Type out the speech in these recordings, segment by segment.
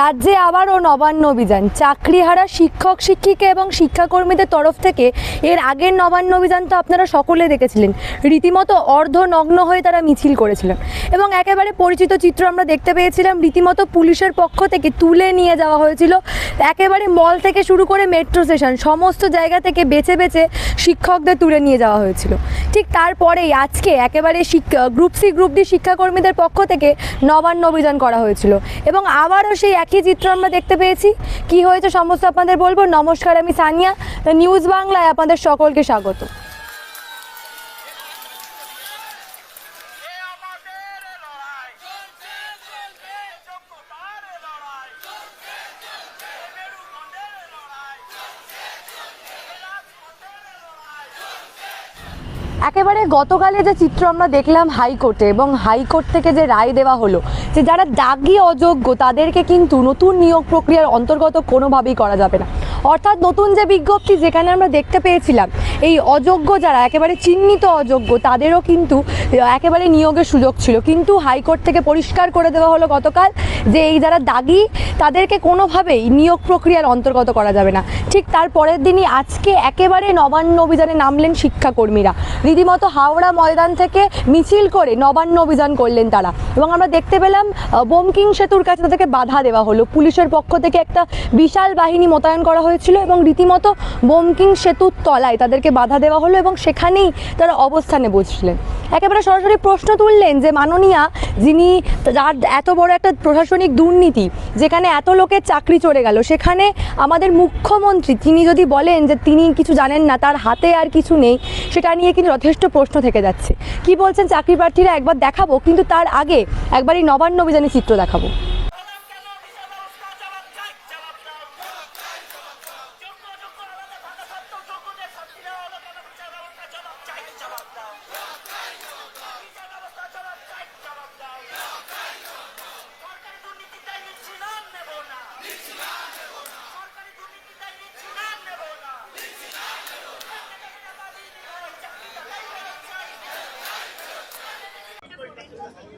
রাজ্যে আবারও নবান্ন অভিযান। চাকরিহারা শিক্ষক, শিক্ষিকা এবং শিক্ষাকর্মীদের তরফ থেকে এর আগের নবান্ন অভিযান তো আপনারা সকলে দেখেছিলেন। রীতিমতো অর্ধনগ্ন হয়ে তারা মিছিল করেছিলেন। এবং একেবারে পরিচিত চিত্র আমরা দেখতে পেয়েছিলাম, রীতিমতো পুলিশের পক্ষ থেকে তুলে নিয়ে যাওয়া হয়েছিল। একেবারে মল থেকে শুরু করে মেট্রো স্টেশন, সমস্ত জায়গা থেকে বেছে বেছে শিক্ষকদের তুলে নিয়ে যাওয়া হয়েছিল। ঠিক তারপরেই আজকে একেবারে শিক্ষা গ্রুপ সি গ্রুপ ডি শিক্ষাকর্মীদের পক্ষ থেকে নবান্ন অভিযান করা হয়েছিল। এবং আবারও সেই একই চিত্র আমরা দেখতে পেয়েছি। কি হয়েছে সমস্ত আপনাদের বলব? নমস্কার, আমি সানিয়া। নিউজ বাংলায় আপনাদের সকলকে স্বাগত এ আমাদের লড়াই চলছে চলছে যোগ্যতার লড়াই চলছে চলছে মেরুদণ্ডের লড়াই চলছে চলছে রাজপথের লড়াই একেবারে গতকালে যে চিত্র আমরা দেখলাম হাইকোর্টে এবং হাইকোর্ট থেকে যে রায় দেওয়া হলো, যে যারা দাগি অযোগ্য তাদেরকে কিন্তু নতুন নিয়োগ প্রক্রিয়ার অন্তর্গত কোনোভাবেই করা যাবে না। অর্থাৎ নতুন যে বিজ্ঞপ্তি যেখানে আমরা দেখতে পেয়েছিলাম, এই অযোগ্য যারা, একেবারে চিহ্নিত অযোগ্য, তাদেরও কিন্তু একেবারে নিয়োগের সুযোগ ছিল। কিন্তু হাইকোর্ট থেকে পরিষ্কার করে দেওয়া হলো গতকাল যে এই যারা দাগি, তাদেরকে কোনোভাবেই নিয়োগ প্রক্রিয়ার অন্তর্গত করা যাবে না। ঠিক তার পরের দিনই আজকে একেবারে নবান্ন অভিযানে নামলেন শিক্ষাকর্মীরা। রীতিমতো হাওড়া ময়দান থেকে মিছিল করে নবান্ন অভিযান করলেন তারা। এবং আমরা দেখতে পেলাম বোমকিং সেতুর কাছে তাদেরকে বাধা দেওয়া হলো। পুলিশের পক্ষ থেকে একটা বিশাল বাহিনী মোতায়েন করা হয়েছিল এবং রীতিমতো বোমকিং সেতুর তলায় তাদেরকে বাধা দেওয়া হলো এবং সেখানেই তারা অবস্থানে বসছিলেন একেবারে সরাসরি প্রশ্ন তুললেন যে, মাননীয়া যিনি যার এত বড় একটা প্রশাসনিক দুর্নীতি, যেখানে এত লোকের চাকরি চলে গেল, সেখানে আমাদের মুখ্যমন্ত্রী, তিনি যদি বলেন যে তিনি কিছু জানেন না, তার হাতে আর কিছু নেই, সেটা নিয়ে কিন্তু যথেষ্ট প্রশ্ন থেকে যাচ্ছে। কি বলছেন চাকরি প্রার্থীরা? একবার দেখাবো, কিন্তু তার আগে একবার এই নবান্ন অভিযানের চিত্র দেখাবো।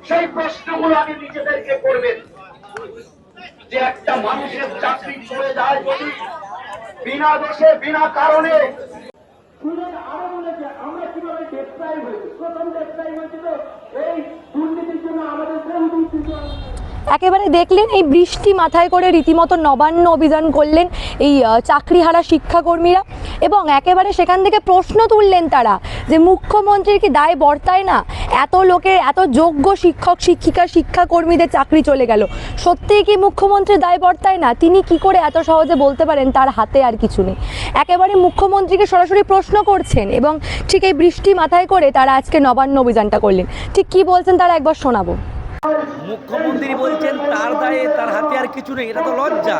সেই প্রশ্নগুলো আগে নিজেদেরকে করবেন। যে একটা মানুষের চাকরি চলে যায় যদি বিনা দোষে, বিনা কারণে শুনুন আরও বলেছে আমরা কীভাবে ডেপ্রাইভ হয়েছি প্রথম ডেপ্রাইভ হয়েছিল এই দুর্নীতির জন্য আমাদের বহু দুর্নীতি একেবারে দেখলেন এই বৃষ্টি মাথায় করে রীতিমতো নবান্ন অভিযান করলেন এই চাকরিহারা শিক্ষাকর্মীরা। এবং একেবারে সেখান থেকে প্রশ্ন তুললেন তারা যে মুখ্যমন্ত্রীর কি দায় বর্তায় না? এত লোকের এত যোগ্য শিক্ষক, শিক্ষিকা, শিক্ষাকর্মীদের চাকরি চলে গেল। সত্যিই কি মুখ্যমন্ত্রীর দায় বর্তায় না? তিনি কি করে এত সহজে বলতে পারেন? তার হাতে আর কিছু নেই। একেবারে মুখ্যমন্ত্রীকে সরাসরি প্রশ্ন করছেন এবং ঠিক এই বৃষ্টি মাথায় করে তারা আজকে নবান্ন অভিযানটা করলেন। ঠিক কি বলছেন তারা একবার শোনাবো। মুখ্যমন্ত্রী বলছেন, তার দায়ে তার হাতে আর কিছু নেই। এটা তো লজ্জা।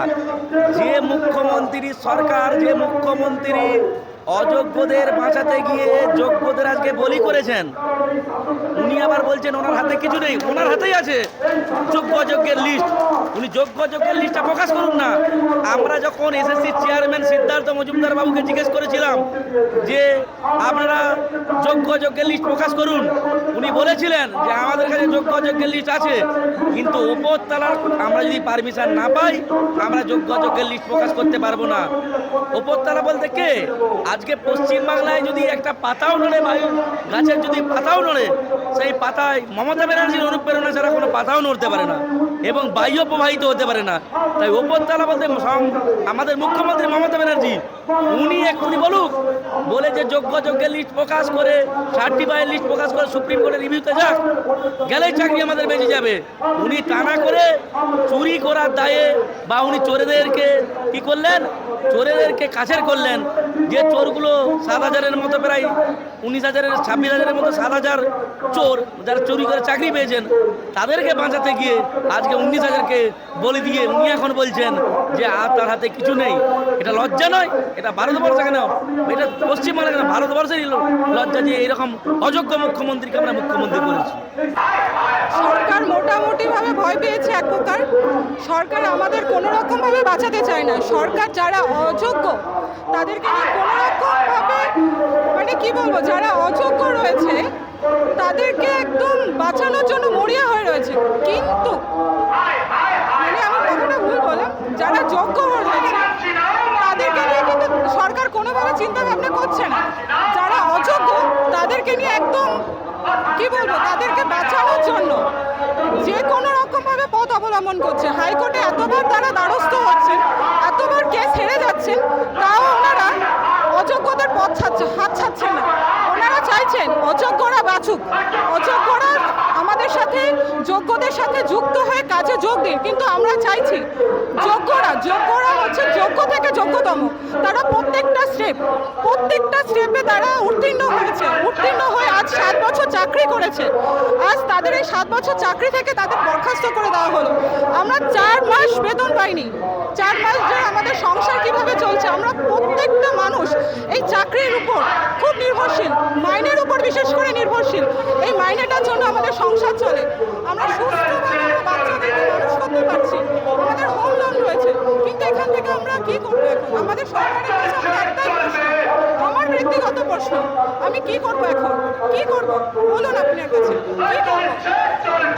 যে মুখ্যমন্ত্রী সরকার, যে মুখ্যমন্ত্রী অযোগ্যদের বাঁচাতে গিয়ে যোগ্যদের আজকে বলি করেছেন। উনি আবার বলছেন ওনার হাতে কিছু নেই, ওনার হাতেই আছে যোগ্য অযোগ্যের লিস্ট উনি যোগ্য অযোগ্যের লিস্টটা প্রকাশ করুন না। আমরা যখন এসএসসি চেয়ারম্যান সিদ্ধার্থ মজুমদার বাবুকে জিজ্ঞেস করেছিলাম যে, আপনারা যোগ্য অযোগ্যের লিস্ট প্রকাশ করুন, উনি বলেছিলেন যে, আমাদের কাছে যোগ্য অযোগ্যের লিস্ট আছে। কিন্তু ওপরতলার আমরা যদি পারমিশন না পাই, আমরা যোগ্য অযোগ্যের লিস্ট প্রকাশ করতে পারব না। ওপরতলা বলতে কে? আজকে পশ্চিমবাংলায় যদি একটা পাতাও নড়ে বায়ু গাছের যদি পাতাও নড়ে, সেই পাতায় মমতা ব্যানার্জির অনুপ্রেরণা ছাড়া কোনো পাতাও নড়তে পারে না এবং বায়ু প্রবাহিত হতে পারে না। তাই ওপরতলা বলতে আমাদের মুখ্যমন্ত্রী মমতা ব্যানার্জি, উনি এক্ষুনি বলুক, বলে যে যোগ্য যোগ্যের লিস্ট প্রকাশ করে সার্টিফাইড লিস্ট প্রকাশ করে সুপ্রিম কোর্টের রিভিউতে যাক, গেলেই চাকরি আমাদের বেঁচে যাবে। উনি টানা করে চুরি করার দায়ে বা উনি চোরেদেরকে কি করলেন? চোরেদেরকে কাছের করলেন। যে চোরগুলো সাত হাজারের মতো প্রায় উনিশ হাজারের, ছাব্বিশ হাজারের মতো সাত হাজার চোর যারা চুরি করে চাকরি পেয়েছেন, তাদেরকে বাঁচাতে গিয়ে আজকে উনিশ হাজারকে বলে দিয়ে উনি এখন বলছেন যে আর তার হাতে কিছু নেই। এটা লজ্জা নয়, এটা ভারতবর্ষ কেন? এটা পশ্চিমবাংলা কেন? ভারতবর্ষেরই লজ্জা যে এরকম অযোগ্য মুখ্যমন্ত্রীকে আমরা মুখ্যমন্ত্রী করেছি সরকার মোটামুটিভাবে ভয় পেয়েছে এক প্রকার। সরকার আমাদের কোনো রকমভাবে বাঁচাতে চায় না। সরকার যারা অযোগ্য। তাদেরকে কোনো রকমভাবে মানে কি বলব, যারা অযোগ্য রয়েছে, তাদেরকে একদম বাঁচানোর জন্য মরিয়া হয়ে রয়েছে। কিন্তু মানে আমি কথাটা ভুল বললাম, যারা যোগ্য রয়েছে, তাদেরকে নিয়ে কিন্তু সরকার কোনোভাবে চিন্তা ভাবনা করছে না। যারা অযোগ্য, তাদেরকে নিয়ে একদম কি বলব, তাদেরকে বাঁচানোর জন্য যে কোনো রকমভাবে পথ অবলম্বন করছে। হাইকোর্টে এতবার তারা দ্বারস্থ হচ্ছেন এতবার কেস হেরে যাচ্ছেন তাও ওনারা অযোগ্যদের পথ ছাড়ছে, হাত ছাড়ছে না। ওনারা চাইছেন অযোগ্যরা বাঁচুক, অযোগ্যরা আমাদের সাথে, যোগ্যদের সাথে যুক্ত হয়ে কাজে যোগ দিন কিন্তু আমরা চাইছি যোগ্যরা যোগ্যরা হচ্ছে যোগ্য থেকে যোগ্যতম তারা প্রত্যেকটা স্টেপ প্রত্যেকটা স্টেপে তারা উত্তীর্ণ হয়েছে। উত্তীর্ণ হয়ে আজ সাত বছর চাকরি করেছে। আজ তাদের এই সাত বছর চাকরি থেকে তাদের বরখাস্ত করে দেওয়া হলো। আমরা চার মাস বেতন পাইনি। চার মাস ধরে আমাদের সংসার কীভাবে চলছে? আমরা প্রত্যেকটা মানুষ এই চাকরির উপর খুব নির্ভরশীল, মাইনের উপর বিশেষ করে নির্ভরশীল। এই মাইনেটার জন্য আমাদের সংসার চলে। আমরা বাচ্চাদেরকে করতে পারছি। আমাদের হোম লোন রয়েছে। কিন্তু এখান থেকে আমরা কি করব এখন? আমাদের সরকারের কাছে একটাই প্রশ্ন। আমার ব্যক্তিগত প্রশ্ন, আমি কি করব এখন? কি করব? বলুন আপনার কাছে। কি করব?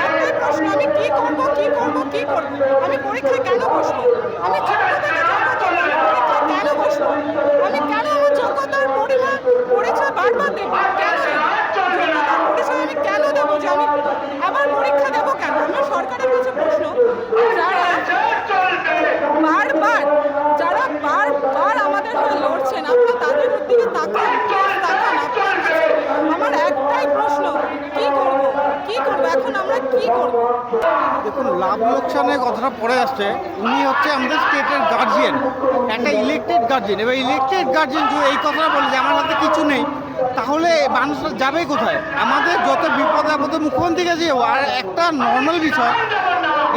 একটাই প্রশ্ন, আমি কি করব কি করব কি করব? আমি পরীক্ষায় কেন বসবো? আমি কেন বসবো? আমি কেন আমার যোগ্যতার পরিমাণ পরিচয় বারবার দেবো? কেন যোগ্যতার পরিচয় যে আমি আবার পরীক্ষা দেবো কেন? আমার সরকারের কাছে প্রশ্ন যারা বারবার যারা বারবার আমাদের হয়ে লড়ছেন আপনারা তাদের দিকে তাকান প্লিজ তাকান আপনার কাছে আমার একটাই প্রশ্ন কি করব কি করব এখন আমরা কি করব দেখুন লাভ লোকসানের কথাটা পড়ে আসছে উনি হচ্ছে আমাদের স্টেটের গার্জিয়ান একটা ইলেকটেড গার্জিয়ান এবার ইলেকটেড গার্জিয়ান যদি এই কথাটা বলে যে, আমার হাতে কিছু নেই, তাহলে মানুষরা যাবে কোথায় আমাদের যত বিপদ আপদে মুখ্যমন্ত্রী কাছে। আর একটা নর্মাল বিষয়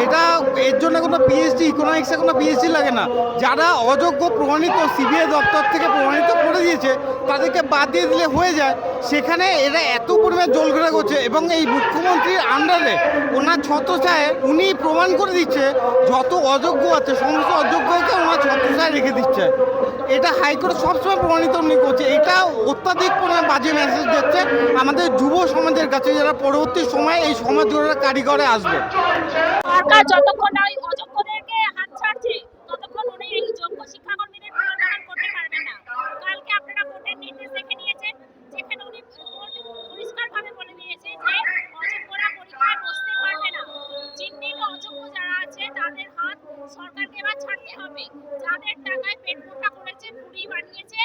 এটা এর জন্য কোনো পিএইচডি ইকোনমিক্সে কোনো পিএইচডি লাগে না। যারা অযোগ্য প্রমাণিত সিবিআই দপ্তর থেকে প্রমাণিত করে দিয়েছে, তাদেরকে বাদ দিয়ে দিলে হয়ে যায়। সেখানে এরা এত পরিমাণ জলঘোলা করছে এবং এই মুখ্যমন্ত্রীর আন্ডারে ওনার ছত্রছায় উনি প্রমাণ করে দিচ্ছে, যত অযোগ্য আছে, সমস্ত অযোগ্যকে ওনার ছত্রছায় রেখে দিচ্ছে। এটা হাইকোর্ট সবসময় প্রমাণিত করছে। এটা অত্যাধিক পরিমাণে বাজে মেসেজ দিচ্ছে। আমাদের যুব সমাজের কাছে যারা পরবর্তী সময়ে এই সমাজ কারিগরে আসবে। যতক্ষণ না ওই অযোগ্যদেরকে হাত ছাড়ছে ততক্ষণ উনি এই যোগ্য শিক্ষাকর্মীদের পুনর্বহাল করতে পারবেন না কালকে আপনারা কোর্টের নির্দেশ দেখে নিয়েছেন যেখানে উনি কোর্ট পরিষ্কারভাবে বলে দিয়েছে যে অযোগ্যরা পরীক্ষায় বসতে পারবে না চিহ্নিত অযোগ্য যারা আছে তাদের হাত সরকারকে এবার ছাড়তে হবে যাদের টাকায় পেট মোটা করেছে পুরি বানিয়েছে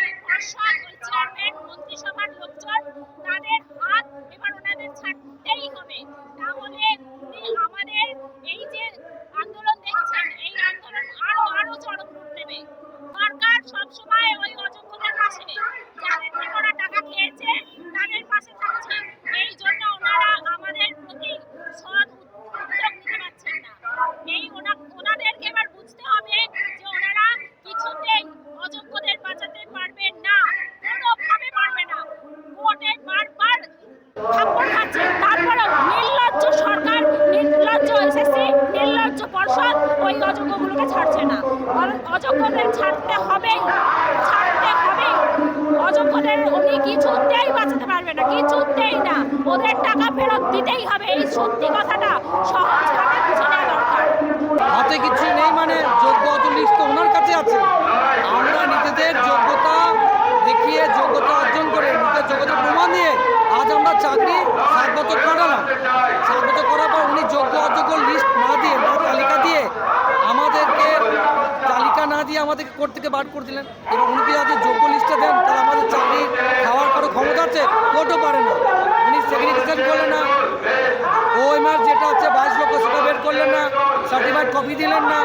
এই পর্ষদ ওই চেয়ারম্যান মন্ত্রিসভার লোকজন তাদের হাত এবার ওনাদের ছাড়তেই হবে তাহলে উনি আমাদের এই যে আন্দোলন দেখছেন এই আন্দোলন আরও আরও চরম রূপ নেবে সরকার সবসময় ওই অযোগ্যদের পাশে যাদের থেকে ওরা টাকা খেয়েছে তাদের পাশে থাকছে এই জন্য ওনারা আমাদের প্রতি সৎ উদ্যোগ নিতে পারছেন না এই ওনা- ওনাদেরকে এবার বুঝতে হবে যে ওনারা কিছুতেই অযোগ্যদের বাঁচাতে পারবেন না কোনোভাবে পারবে না কোর্টে বারবার থাপ্পড় খাচ্ছে তারপরে নির্লজ্জ সরকার নির্লজ্জ এসএসসি নির্লজ্জ পর্ষদ ওই অযোগ্যগুলোকে ছাড়ছে না। অ- অযোগ্যদের ছাড়তে হবে, ছাড়তে হবেই অযোগ্যদের উনি কিছুতেই বাঁচাতে পারবে না, কিছুতেই না। ওদের টাকা ফেরত দিতেই হবে, এই সত্যি কথাটা। সহজভাবে বুঝে নেওয়া দরকার। হাতে কিছু নেই মানে যোগ্য লিস্ট তো ওনার কাছে আছে। আমরা নিজেদের যোগ্যতা দেখিয়ে যোগ্যতা অর্জন করে নিজেদের যোগ্যতা প্রমাণ দিয়ে আজ আমরা চাকরি সাত বছর কাটালাম। সাত বছর করার পর উনি যোগ্য অযোগ্য লিস্ট না দিয়ে না তালিকা দিয়ে আমাদেরকে তালিকা না দিয়ে আমাদেরকে কোর্ট থেকে বার করে দিলেন এবং উনি যদি যোগ্য লিস্টটা দেন, তাহলে আমাদের চাকরি খাওয়ার কারও ক্ষমতা আছে? কোর্টও পারে না। উনি সেগ্রিগেশন করলেন না। ও ওএমআর যেটা হচ্ছে বাইশ লক্ষ সেটা বের করলেন না সার্টিফাইড কপি দিলেন না।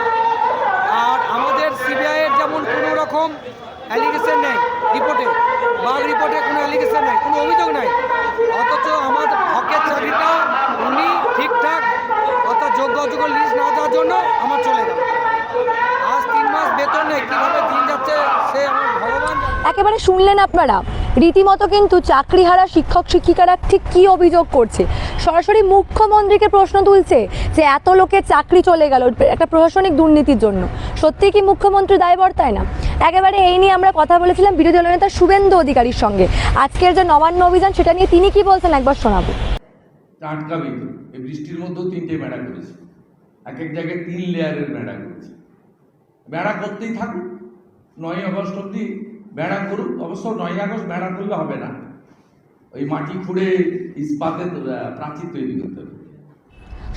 আর আমাদের সিবিআইয়ের যেমন কোনো রকম অ্যালিগেশন নেই রিপোর্টে বাঘ রিপোর্টে কোনো অ্যালিগেশন নেই, কোনো অভিযোগ নেই। অথচ আমাদের হকের চাকরিটা উনি ঠিকঠাক অর্থাৎ যোগ্য অযোগ্য লিস্ট না দেওয়ার জন্য আমার চলে গেল। মাস বেতন নেই দিন যাচ্ছে সে আমার ভগবান একেবারে শুনলেন আপনারা রীতিমতো কিন্তু চাকরিহারা শিক্ষক শিক্ষিকারা ঠিক কী অভিযোগ করছে? সরাসরি মুখ্যমন্ত্রীকে প্রশ্ন তুলছে যে এত লোকের চাকরি চলে গেল একটা প্রশাসনিক দুর্নীতির জন্য। সত্যি কি মুখ্যমন্ত্রী দায়বর্তায় না? একেবারে এই নিয়ে আমরা কথা বলেছিলাম বিরোধী দলনেতা শুভেন্দু অধিকারীর সঙ্গে। আজকের যে নবান্ন অভিযান সেটা নিয়ে তিনি কি বলছেন? একবার শোনাবো। টাটকা বেতন এই বৃষ্টির মধ্যেও তিনটে বেড়া করেছে। এক এক জায়গায় তিন লেয়ারের বেড়া করেছে। বেড়া করতেই থাকুক, নয় আগস্ট অব্দি বেড়া করুক, অবশ্য নয় আগস্ট বেড়া করলে হবে না। ওই মাটি খুঁড়ে ইস্পাতের প্রাচীর তৈরি করতে হবে।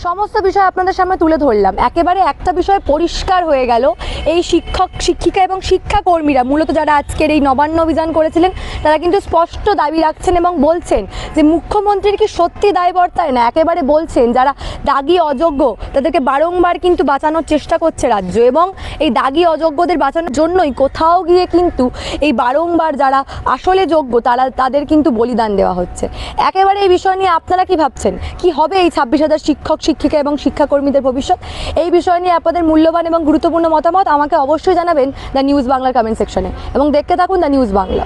সমস্ত বিষয় আপনাদের সামনে তুলে ধরলাম। একেবারে একটা বিষয় পরিষ্কার হয়ে গেল। এই শিক্ষক, শিক্ষিকা এবং শিক্ষাকর্মীরা, মূলত যারা আজকের এই নবান্ন অভিযান করেছিলেন, তারা কিন্তু স্পষ্ট দাবি রাখছেন এবং বলছেন যে মুখ্যমন্ত্রীর কি সত্যি দায়বর্তায় না? একেবারে বলছেন যারা দাগি অযোগ্য, তাদেরকে বারংবার কিন্তু বাঁচানোর চেষ্টা করছে রাজ্য এবং এই দাগি অযোগ্যদের বাঁচানোর জন্যই কোথাও গিয়ে কিন্তু এই বারংবার যারা আসলে যোগ্য, তারা তাদের কিন্তু বলিদান দেওয়া হচ্ছে। একেবারে এই বিষয় নিয়ে আপনারা কি ভাবছেন? কি হবে এই ছাব্বিশ হাজার শিক্ষক শিক্ষিকা এবং শিক্ষাকর্মীদের ভবিষ্যৎ। এই বিষয় নিয়ে আপনাদের মূল্যবান এবং গুরুত্বপূর্ণ মতামত আমাকে অবশ্যই জানাবেন দ্য নিউজ বাংলার কমেন্ট সেকশনে এবং দেখতে থাকুন দ্য নিউজ বাংলা।